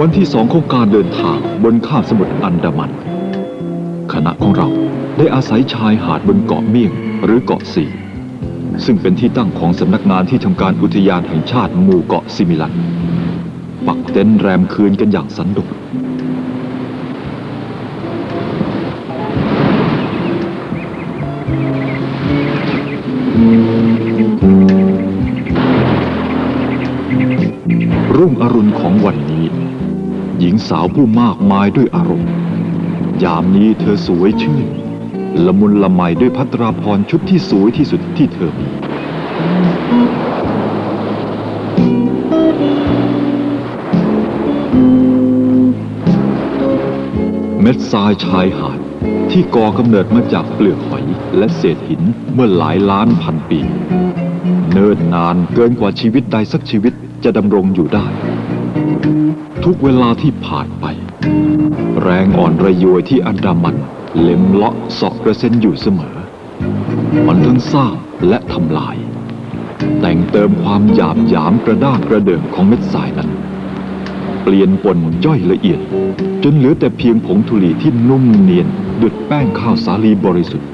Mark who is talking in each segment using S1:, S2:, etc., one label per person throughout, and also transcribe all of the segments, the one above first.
S1: วันที่สองของการเดินทางบนข้าบสมุทรอันดามัน คณะของเราได้อาศัยชายหาดบนเกาะเมี่ยงหรือเกาะสีซึ่งเป็นที่ตั้งของสำนักงานที่ทำการอุทยานแห่งชาติหมู่เกาะซิมิลัน ปักเต็นท์แรมคืนกันอย่างสันโดษ หญิงสาวผู้มากมายด้วยอารมณ์ ยามนี้เธอสวยชื่น ละมุนละไมด้วยพัตราพรชุดที่สวยที่สุดที่เธอมีเม็ดทรายชายหาดที่ก่อกำเนิดมาจากเปลือกหอยและเศษหินเมื่อหลายล้านพันปี เนิ่นนานเกินกว่าชีวิตใดสักชีวิตจะดำรงอยู่ได้ ทุกเวลาที่ผ่านไป แรงอ่อนระยวยที่อันดามันเล็มเลาะสอกกระเซ็นอยู่เสมอ มันทั้งสร้างและทำลาย แต่งเติมความหยาบหยามกระด้างกระเดิงของเม็ดทรายนั้น เปลี่ยนปนย่อยละเอียด จนเหลือแต่เพียงผงธุลีที่นุ่มเนียนดุดแป้งข้าวสาลีบริสุทธิ์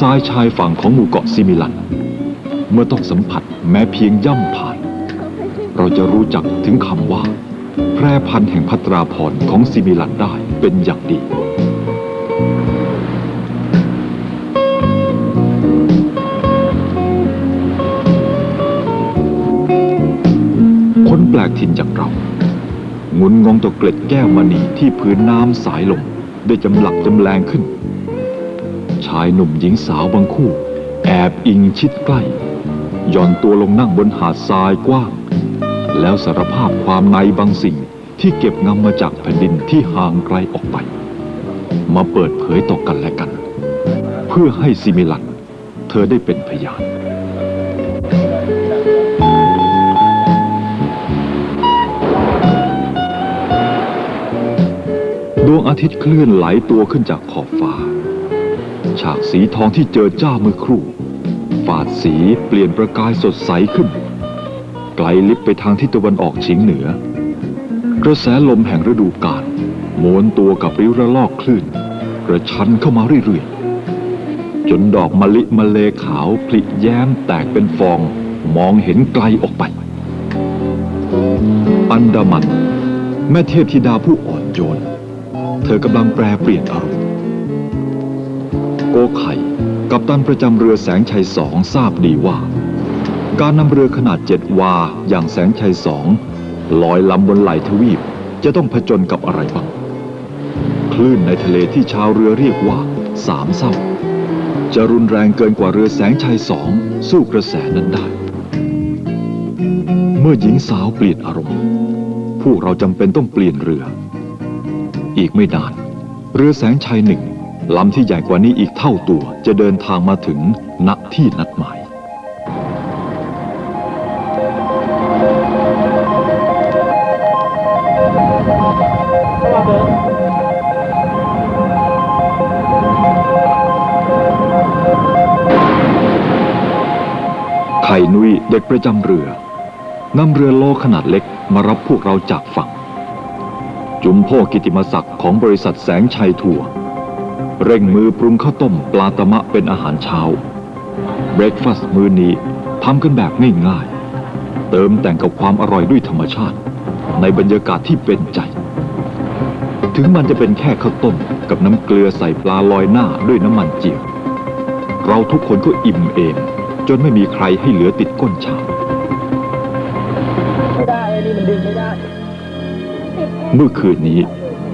S1: หาดทรายชายฝั่งของหมู่เกาะซิมิลัน เมื่อต้องสัมผัสแม้เพียงย่ำผ่าน เราจะรู้จักถึงคำว่า แพร่พันธุ์แห่งพัตราพรของซิมิลันได้เป็นอย่างดีคนแปลกถิ่นจากเรางุนงงต่อเกล็ดแก้วมณีที่พื้นน้ำสายลมได้จำหลักจำแรงขึ้นายหนุ่มหญิงสาวบางคู่ แอบอิงชิดใกล้ย่อนตัวลงนั่งบนหาดทรายกว้าง แล้วสารภาพความในบางสิ่งที่เก็บงำมาจากแผ่นดินที่ห่างไกลออกไป มาเปิดเผยต่อกันและกัน เพื่อให้ซิมิลัน เธอได้เป็นพยานดวงอาทิตย์เคลื่อนไหลตัวขึ้นจากขอบฟ้า ฉากสีทองที่เจอจ้าเมื่อครู่ ฝาดสีเปลี่ยนประกายสดใสขึ้น ไกลลิบไปทางทิศตะวันออกเฉียงเหนือ กระแสลมแห่งฤดูกาลม้วนตัวกับริ้วระลอกคลื่น กระชันเข้ามาเรื่อยๆ จนดอกมะลิมะเลขาวผลิแย้มแตกเป็นฟองมองเห็นไกลออกไป อันดามัน แม่เทพธิดาผู้อ่อนโยน เธอกำลังแปรเปลี่ยนอารมณ์ โกไข่กัปตันประจำเรือแสงชัยสองทราบดีว่า การนำเรือขนาดเจ็ดวาอย่างแสงชัยสองลอยลำบนไหลทวีปจะต้องผจญกับอะไรบ้างคลื่นในทะเลที่ชาวเรือเรียกว่าสามเศร้าจะรุนแรงเกินกว่าเรือแสงชัยสองสู้กระแสนั้นได้ เมื่อหญิงสาวเปลี่ยนอารมณ์ พวกเราจำเป็นต้องเปลี่ยนเรือ อีกไม่นาน เรือแสงชัยหนึ่ง ลำที่ใหญ่กว่านี้อีกเท่าตัวจะเดินทางมาถึงณที่นัดหมาย ไข่นุยเด็กประจำเรือนำเรือโลขนาดเล็กมารับพวกเราจากฝั่ง จุมพ่อกิติมศักดิ์ของบริษัทแสงชัยทัวร์ เร่งมือปรุงข้าวต้มปลาตะมะเป็นอาหารเช้าเบรคฟาสต์มื้อนี้ทำกันแบบง่ายๆ เติมแต่งกับความอร่อยด้วยธรรมชาติ ในบรรยากาศที่เป็นใจ ถึงมันจะเป็นแค่ข้าวต้มกับน้ำเกลือใส่ปลาลอยหน้าด้วยน้ำมันเจียวเราทุกคนก็อิ่มเอมจนไม่มีใครให้เหลือติดก้นชาม
S2: ไม่ได้อันนี้มันดึงไม่ได้
S1: เมื่อคืนนี้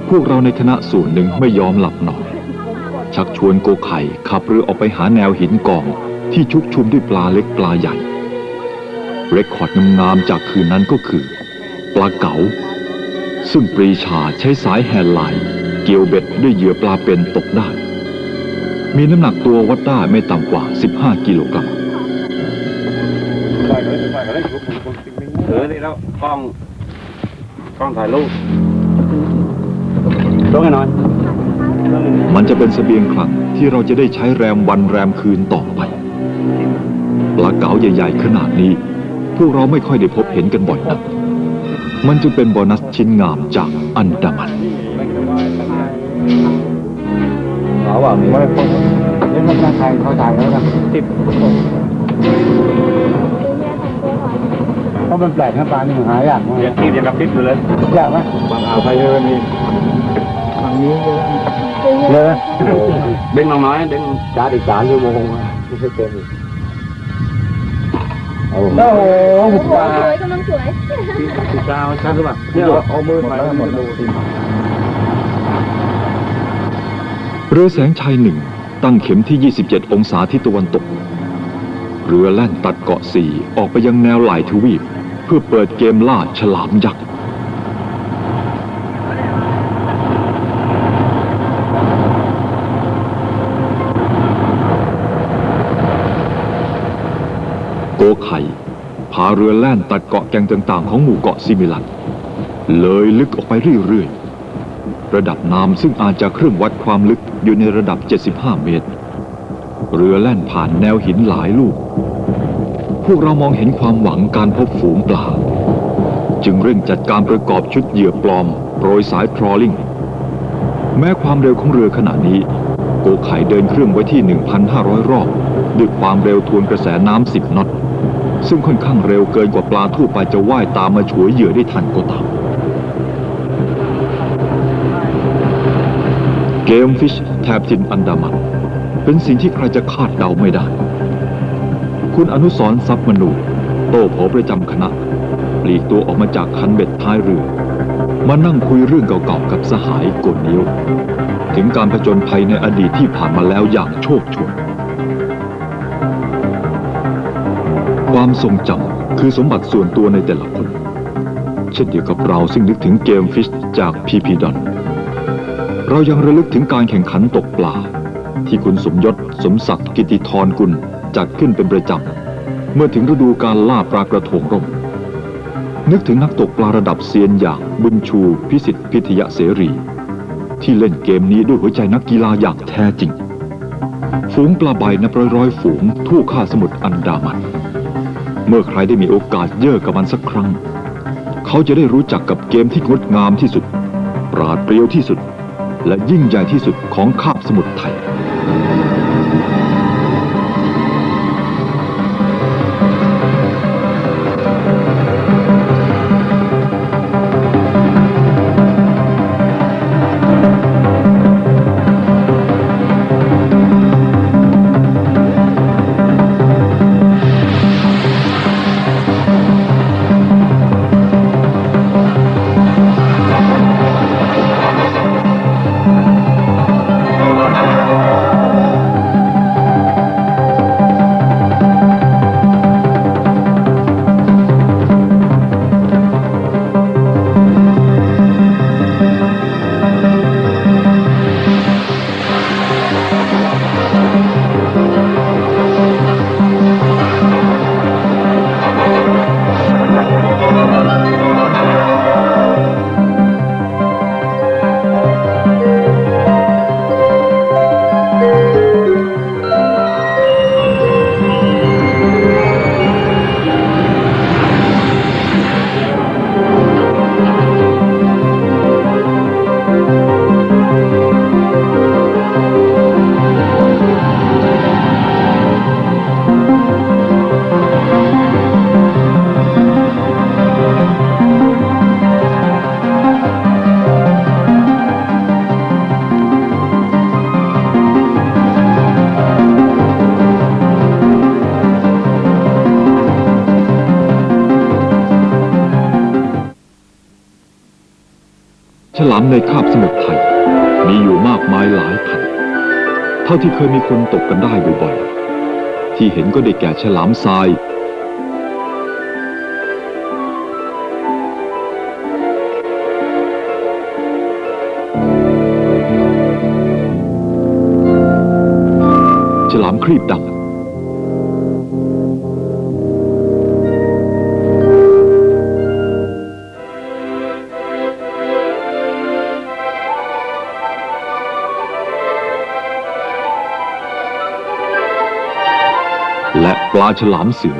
S1: พวกเราในคณะส่วนหนึ่งไม่ยอมหลับนอน ชักชวนโกไข่ขับเรือออกไปหาแนวหินกองที่ชุกชุมด้วยปลาเล็กปลาใหญ่ เรคคอร์ดงามๆจากคืนนั้นก็คือ ปลาเก๋า ซึ่งปรีชาใช้สายแฮนด์ไลน์เกี่ยวเบ็ดด้วยเหยื่อปลาเป็นตกได้ มีน้ำหนักตัววัดได้ไม่ต่ำกว่า 15 กิโลกรัม
S3: เออนี่แล้วกล้อง
S2: กล้องถ่ายรูปลงให้หน่อย
S1: มันจะเป็นเสบียงคลังที่เราจะได้ใช้แรมวันแรมคืนต่อไป ปลาเก๋าใหญ่ๆ ขนาดนี้ พวกเราไม่ค่อยได้พบเห็นกันบ่อยนัก มันจึงเป็นโบนัสชิ้นงามจากอันดามัน
S2: หาว่ามีไม่พบเล่นไม่ใครเขาถ่ายแล้วกันสิบเพราะมันแปลกนะปลานี่หายากมากยังที่ยังกับทิพย์อยู่เลยยากไหมบางอ่าวไทยเยอะมีบางนี้เยอะ เลยเด้งน้อยเด้งชาร์จอีกสามชั่วโมงไม่ใช่เต็มอีกโอ้โห
S3: โอ้โหสวยกำลังสวย
S2: พี่กาวชัดหรือเปล่าเนี่ยเอามือไปหมดเลย
S1: เรือแสงชัยหนึ่งตั้งเข็มที่ 27 องศาทิศตะวันตก เรือแล่นตัดเกาะสี่ออกไปยังแนวหลายทวีป เพื่อเปิดเกมล่าฉลามยักษ์ โกไข่ พาเรือแล่นตัดเกาะแก่งต่างๆ ของหมู่เกาะซิมิลัน เลยลึกออกไปเรื่อยๆ ระดับน้ำซึ่งอาจจะเครื่องวัดความลึกอยู่ในระดับ 75 เมตร เรือแล่นผ่านแนวหินหลายลูก พวกเรามองเห็นความหวังการพบฝูงปลา จึงเร่งจัดการประกอบชุดเหยื่อปลอมโปรยสายทรอลลิงแม้ความเร็วของเรือขณะนี้ โกไข่เดินเครื่องไว้ที่ 1,500 รอบ ด้วยความเร็วทวนกระแสน้ำ10นอต ซึ่งค่อนข้างเร็วเกินกว่าปลาทั่วไปจะว่ายตามมาฉวยเหยื่อได้ทันก็ตาม เกมฟิชแถบทินอันดามัน เป็นสิ่งที่ใครจะคาดเดาไม่ได้ คุณอนุสรทรัพย์มนู โต้โผประจำคณะ ปลีกตัวออกมาจากคันเบ็ดท้ายเรือ มานั่งคุยเรื่องเก่าๆกับสหายโกนนิ้วถึงการผจญภัยในอดีตที่ผ่านมาแล้วอย่างโชคโชน ความทรงจำคือสมบัติส่วนตัวในแต่ละคน เช่นเดียวกับเราซึ่งนึกถึงเกมฟิชจากพีพีดอนเรายังระลึกถึงการแข่งขันตกปลา ที่คุณสมยศสมศักดิ์กิติธรกุลจัดขึ้นเป็นประจำเมื่อถึงฤดูการล่าปลากระทงร่ม นึกถึงนักตกปลาระดับเซียนอย่างบุญชูพิสิทธิ์พิทยเสรี ที่เล่นเกมนี้ด้วยหัวใจนักกีฬาอย่างแท้จริง ฝูงปลาใบนับร้อยร้อยๆฝูงทั่วข้าสมุทรอันดามัน เมื่อใครได้มีโอกาสเย่อกับมันสักครั้ง เขาจะได้รู้จักกับเกมที่งดงามที่สุด ปราดเปรียวที่สุด และยิ่งใหญ่ที่สุดของคาบสมุทรไทย ในคาบสมุทรไทย มีอยู่มากมายหลายพัน เท่าที่เคยมีคนตกกันได้บ่อยๆ ที่เห็นก็ได้แก่ฉลามทราย ปลาฉลามเสือ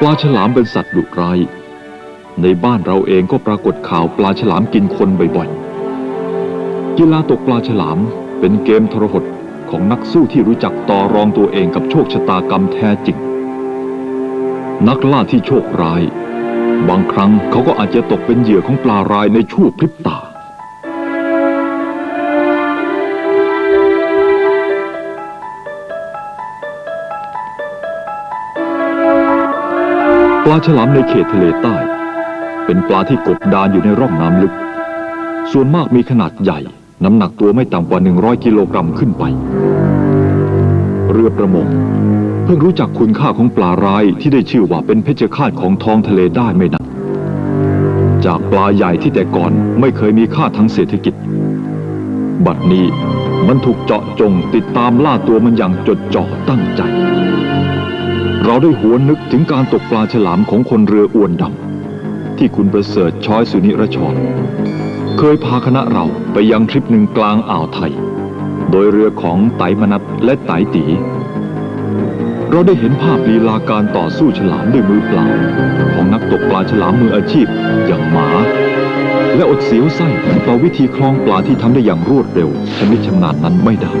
S1: ปลาฉลามเป็นสัตว์ดุร้าย ในบ้านเราเองก็ปรากฏข่าวปลาฉลามกินคนบ่อยๆ กีฬาตกปลาฉลามเป็นเกมทรหดของนักสู้ที่รู้จักต่อรองตัวเองกับโชคชะตากรรมแท้จริง นักล่าที่โชคร้าย บางครั้งเขาก็อาจจะตกเป็นเหยื่อของปลารายในชั่วพริบตา ปลาฉลามในเขตทะเลใต้ เป็นปลาที่กบดานอยู่ในร่องน้ำลึก ส่วนมากมีขนาดใหญ่ น้ำหนักตัวไม่ต่ำกว่า 100 กิโลกรัมขึ้นไป เรือประมง เพิ่งรู้จักคุณค่าของปลาร้ายที่ได้ชื่อว่าเป็นเพชฌฆาตของท้องทะเลได้ไม่นานจากปลาใหญ่ที่แต่ก่อนไม่เคยมีค่าทางเศรษฐกิจ บัดนี้มันถูกเจาะจงติดตามล่าตัวมันอย่างจดจ่อตั้งใจ เราได้หวนนึกถึงการตกปลาฉลามของคนเรืออวนดำที่คุณประเสริฐช้อยสุนิรชรเคยพาคณะเราไปยังทริปหนึ่งกลางอ่าวไทย โดยเรือของไตรมนัทและไตตี เราได้เห็นภาพลีลาการต่อสู้ฉลามด้วยมือเปล่า ของนักตกปลาฉลามมืออาชีพอย่างหมา และอดเสียวไส้ต่อวิธีคล้องปลาที่ทำได้อย่างรวดเร็วชนิดชำนาญนั้นไม่ได้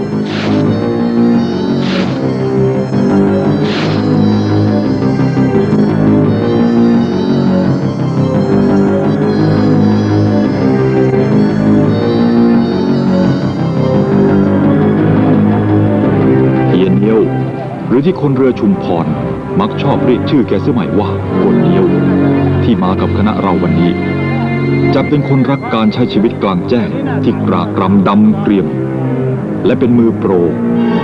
S1: รือที่คนเรือชุมพร มักชอบเรียกชื่อแกสมัยว่าโกนเนียว ที่มากับคณะเราวันนี้ จะเป็นคนรักการใช้ชีวิตกลางแจ้งที่กรากรำดำเกรียม และเป็นมือโปร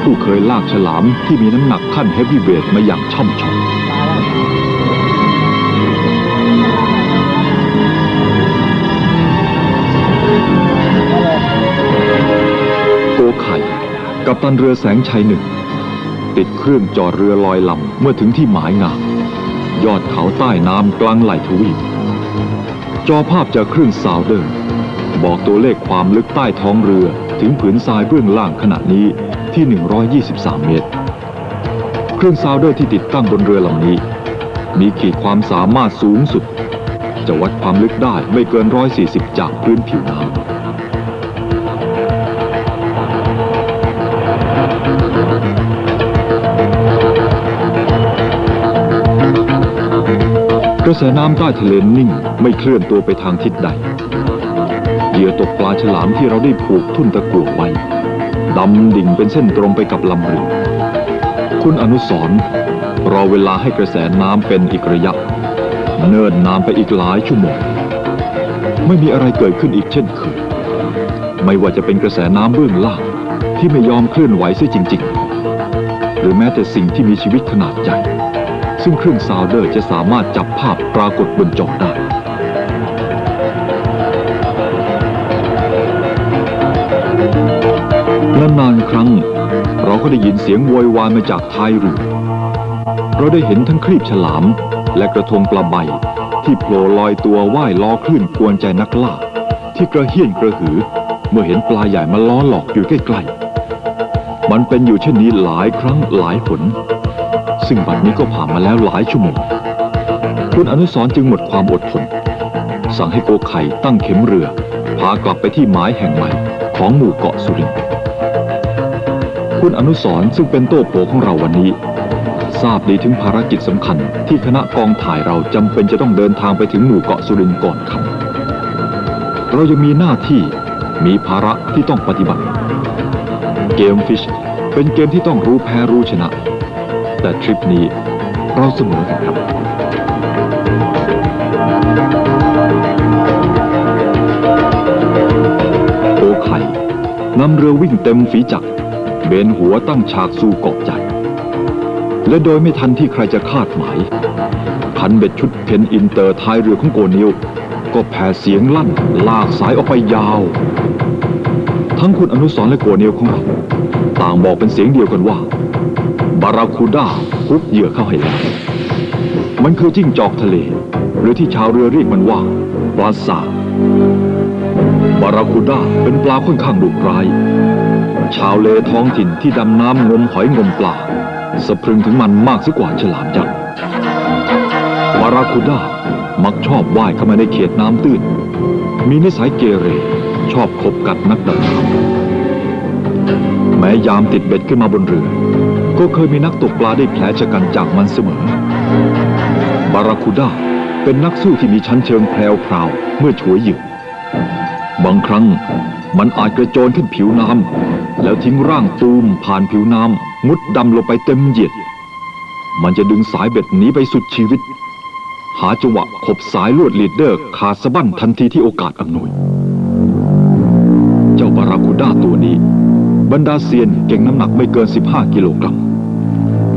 S1: ผู้เคยลากฉลามที่มีน้ำหนักขั้นเฮฟวีเวทมาอย่างช่ำชองโกไข่กับตันเรือแสงชัยหนึ่ง ติดเครื่องจอดเรือลอยลำเมื่อถึงที่หมายงายอดเขาใต้น้ำกลางไหลทวีปจอภาพจากเครื่องซาวเดอร์ บอกตัวเลขความลึกใต้ท้องเรือถึงผืนทรายเบื้องล่างขณะนี้ที่ 123 เมตร เครื่องซาวเดอร์ที่ติดตั้งบนเรือลำนี้ มีขีดความสามารถสูงสุด จะวัดความลึกได้ไม่เกิน 140 จากพื้นผิวน้ำ ระแสน้ำใต้ทะเลนิ่งไม่เคลื่อนตัวไปทางทิศใดเหยื่อตกปลาฉลามที่เราได้ผูกทุ่นตะกั่วไว้ ดำดิ่งเป็นเส้นตรงไปกับลำเรือคุณอนุสรรอเวลาให้กระแสน้ำเป็นอีกระยะ เนิ่นนานไปอีกหลายชั่วโมง ไม่มีอะไรเกิดขึ้นอีกเช่นเคยไม่ว่าจะเป็นกระแสน้ำเบื้องล่างที่ไม่ยอมเคลื่อนไหวเสียจริง ๆ หรือแม้แต่สิ่งที่มีชีวิตขนาดใหญ่ ซึ่งเครื่องซาวเดอร์จะสามารถจับภาพปรากฏบนจอได้นานครั้ง เราก็ได้ยินเสียงโวยวายมาจากท้ายเรือเราได้เห็นทั้งครีบฉลาม และกระทงปลาใบ ที่โผล่ลอยตัวว่ายล้อคลื่นกวนใจนักล่า ที่กระเฮี้ยนกระหือ เมื่อเห็นปลาใหญ่มาล้อหลอกอยู่ใกล้ๆมันเป็นอยู่เช่นนี้หลายครั้งหลายหน ซึ่งบัดนี้ก็ผ่านมาแล้วหลายชั่วโมง คุณอนุสรจึงหมดความอดทน สั่งให้โกไข่ตั้งเข็มเรือ พากลับไปที่หมายแห่งใหม่ของหมู่เกาะสุรินทร์คุณอนุสรซึ่งเป็นโต้โผของเราวันนี้ ทราบดีถึงภารกิจสำคัญ ที่คณะกองถ่ายเราจำเป็นจะต้องเดินทางไปถึงหมู่เกาะสุรินทร์ก่อนค่ำเรายังมีหน้าที่มีภาระที่ต้องปฏิบัติ เกมฟิชเป็นเกมที่ต้องรู้แพ้รู้ชนะ แต่ทริปนี้เราเสมอกันครับโอไข่นำเรือวิ่งเต็มฝีจักรเบนหัวตั้งฉากสู่เกาะใหญ่และโดยไม่ทันที่ใครจะคาดหมายพันเบ็ดชุดเพนอินเตอร์ท้ายเรือของโกนิวก็แผ่เสียงลั่นลากสายออกไปยาว ทั้งคุณอนุสรและโกนิวของเราต่างบอกเป็นเสียงเดียวกันว่า บาราคูด้าฮุบเหยื่อเข้าให้แล้ว มันคือจิ้งจอกทะเล หรือที่ชาวเรือเรียกมันว่าปลาสาบาราคูด้าเป็นปลาค่อนข้างดุร้าย ชาวเลท้องถิ่นที่ดำน้ำงมหอยงมปลาสะพรึงถึงมันมากเสียกว่าฉลามยักษ์บาราคูด้ามักชอบว่ายเข้ามาในเขตน้ำตื้น มีนิสัยเกเร ชอบคบกัดนักดำน้ำแม้ยามติดเบ็ดขึ้นมาบนเรือ ก็เคยมีนักตกปลาได้แผลชะกันจากมันเสมอ บาราคูด้าเป็นนักสู้ที่มีชั้นเชิงแพรวพราวเมื่อฉวยเหยื่อบางครั้งมันอาจกระโจนขึ้นผิวน้ำแล้วทิ้งร่างตูมผ่านผิวน้ำมุดดำลงไปเต็มเหยียด มันจะดึงสายเบ็ดหนีไปสุดชีวิต หาจังหวะขบสายลวดลีดเดอร์ขาดสะบั้นทันทีที่โอกาสอำนวย เจ้าบาราคูด้าตัวนี้ บรรดาเซียนเก่งน้ำหนักไม่เกิน 15 กิโลกรัม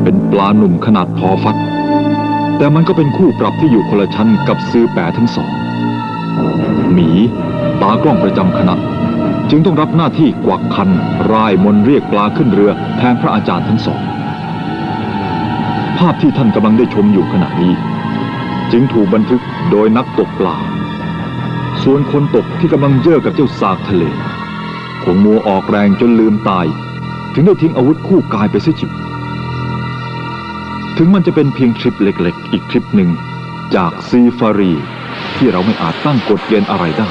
S1: เป็นปลาหนุ่มขนาดพอฟัด แต่มันก็เป็นคู่ปรับที่อยู่คนละชั้นกับซื้อแปรทั้งสอง หมีตากล้องประจำคณะ จึงต้องรับหน้าที่กวักคันร่ายมนเรียกปลาขึ้นเรือแทนพระอาจารย์ทั้งสอง ภาพที่ท่านกำลังได้ชมอยู่ขณะนี้ จึงถูกบันทึกโดยนักตกปลา ส่วนคนตกที่กำลังเย่อกับเจ้าสากทะเลคงมัวออกแรงจนลืมตาย ถึงได้ทิ้งอาวุธคู่กายไปเสียจิบ ถึงมันจะเป็นเพียงทริปเล็กๆ อีกทริปหนึ่ง จากซีฟารี ที่เราไม่อาจตั้งกฎเกณฑ์อะไรได้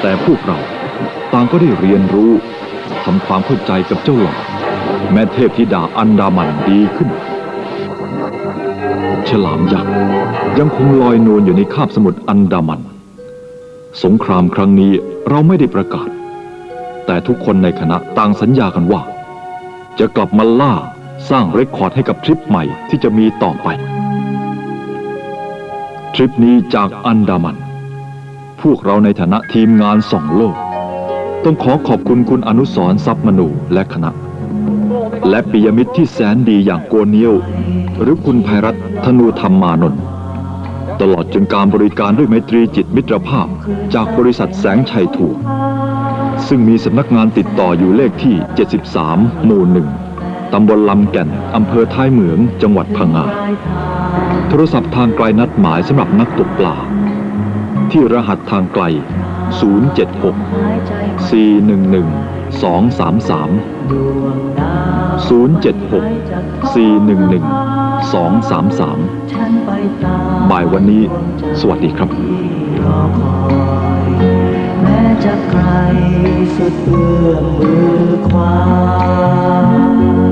S1: แต่พวกเราต่างก็ได้เรียนรู้ทำความเข้าใจกับเจ้าหลอดแม่เทพธิดาอันดามันดีขึ้น ฉลามยักษ์ยังคงลอยนวลอยู่ในคาบสมุทรอันดามัน สงครามครั้งนี้เราไม่ได้ประกาศ แต่ทุกคนในคณะต่างสัญญากันว่า จะกลับมาล่า สร้างเรคคอร์ดให้กับทริปใหม่ที่จะมีต่อไป ทริปนี้จากอันดามัน พวกเราในฐานะทีมงานส่องโลก ต้องขอขอบคุณคุณอนุสรทรัพย์มนูและคณะ และปิยมิตรที่แสนดีอย่างโกเนียว หรือคุณภัยรัตน์ธนูธรรมานนท์ตลอดจนการบริการด้วยไมตรีจิตมิตรภาพจากบริษัทแสงชัยถูก ซึ่งมีสำนักงานติดต่ออยู่เลขที่ 73 หมู่หนึ่ง ตำบลลำแก่น อำเภอท้ายเหมือง จังหวัดพังงา โทรศัพท์ทางไกลนัดหมายสำหรับนักตกปลา ที่รหัสทางไกล 076 411 233 076 411 233 บ่ายวันนี้ สวัสดีครับ
S4: แม้จะไกลสุดเอื้อมมือความ